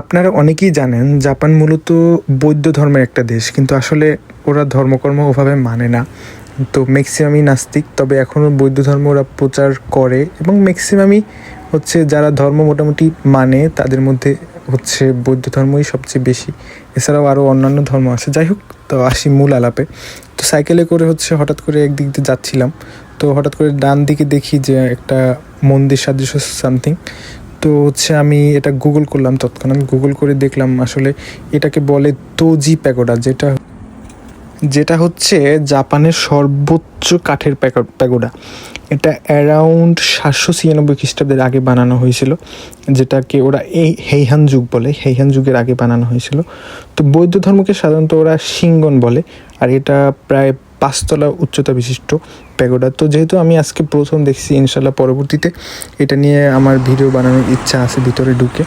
আপনারা অনেকেই জানেন, জাপান মূলত বৌদ্ধ ধর্মের একটা দেশ, কিন্তু আসলে ওরা ধর্মকর্ম ওভাবে মানে না। তো ম্যাক্সিমামই নাস্তিক, তবে এখনও বৌদ্ধ ধর্ম ওরা প্রচার করে এবং ম্যাক্সিমামই হচ্ছে যারা ধর্ম মোটামুটি মানে তাদের মধ্যে হচ্ছে বৌদ্ধ ধর্মই সবচেয়ে বেশি। এছাড়াও আরও অন্যান্য ধর্ম আছে। যাই হোক, তো আসি মূল আলাপে। তো সাইকেলে করে হচ্ছে হঠাৎ করে একদিক দিয়ে যাচ্ছিলাম। তো হঠাৎ করে ডান দিকে দেখি যে একটা মন্দির সাদৃশ্য সামথিং তো হচ্ছে আমি এটা গুগল করলাম তৎক্ষণাৎ গুগল করে দেখলাম আসলে এটাকে বলে তোজি প্যাগোডা যেটা যেটা হচ্ছে জাপানের সর্বোচ্চ কাঠের প্যাগোডা। এটা অ্যারাউন্ড সাতশো ছিয়ানব্বই খ্রিস্টাব্দের আগে বানানো হয়েছিল, যেটাকে ওরা এই হেইহান যুগ বলে হেইহান যুগের আগে বানানো হয়েছিল। তো বৌদ্ধ ধর্মকে সাধারণত ওরা সিঙ্গন বলে, আর এটা প্রায় পাঁচতলা উচ্চতা বিশিষ্ট প্যাগোডা। তো যেহেতু আমি আজকে প্রথম দেখছি, ইনশাল্লাহ পরবর্তীতে এটা নিয়ে আমার ভিডিও বানানোর ইচ্ছা আছে ভিতরে ঢুকে।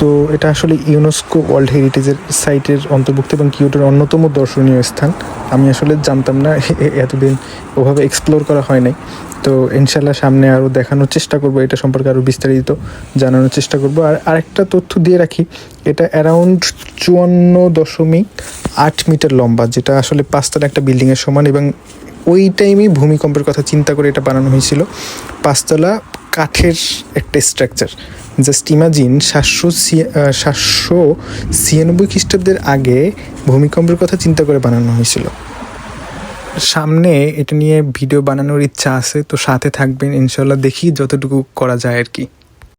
তো এটা আসলে ইউনেস্কো ওয়ার্ল্ড হেরিটেজের সাইটের অন্তর্ভুক্ত এবং কিউটের অন্যতম দর্শনীয় স্থান। আমি আসলে জানতাম না এতদিন ওভাবে এক্সপ্লোর করা হয় নাই। তো ইনশাল্লাহ সামনে আরও দেখানোর চেষ্টা করব, এটা সম্পর্কে আরও বিস্তারিত জানানোর চেষ্টা করব। আর আরেকটা তথ্য দিয়ে রাখি, এটা অ্যারাউন্ড চুয়ান্ন দশমিক আট মিটার লম্বা, যেটা আসলে পাঁচতলা একটা বিল্ডিংয়ের সমান এবং ওই টাইমেই ভূমিকম্পের কথা চিন্তা করে এটা বানানো হয়েছিল। পাঁচতলা কাঠের একটা স্ট্রাকচার জাস্ট ইমাজিন সাতশো সাতশো ছিয়ানব্বই খ্রিস্টাব্দের আগে ভূমিকম্পের কথা চিন্তা করে বানানো হয়েছিল। সামনে এটা নিয়ে ভিডিও বানানোর ইচ্ছা আছে, তো সাথে থাকবেন। ইনশাল্লাহ দেখি যতটুকু করা যায় আর কি।